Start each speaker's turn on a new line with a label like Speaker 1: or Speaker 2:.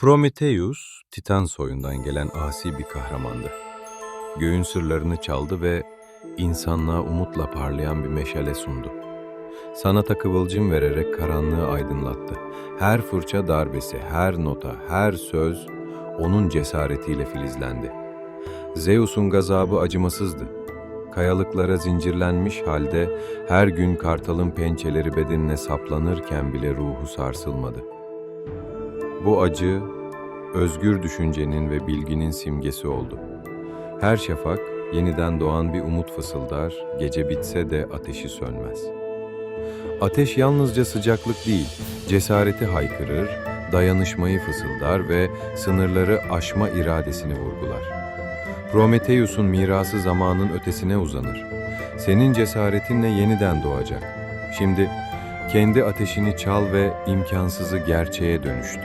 Speaker 1: Prometheus, Titan soyundan gelen asi bir kahramandı. Göğün sırlarını çaldı ve insanlığa umutla parlayan bir meşale sundu. Sanata kıvılcım vererek karanlığı aydınlattı. Her fırça darbesi, her nota, her söz onun cesaretiyle filizlendi. Zeus'un gazabı acımasızdı. Kayalıklara zincirlenmiş halde her gün kartalın pençeleri bedenine saplanırken bile ruhu sarsılmadı. Bu acı, özgür düşüncenin ve bilginin simgesi oldu. Her şafak yeniden doğan bir umut fısıldar, gece bitse de ateşi sönmez. Ateş yalnızca sıcaklık değil, cesareti haykırır, dayanışmayı fısıldar ve sınırları aşma iradesini vurgular. Prometheus'un mirası zamanın ötesine uzanır. Senin cesaretinle yeniden doğacak. Şimdi kendi ateşini çal ve imkansızı gerçeğe dönüştür.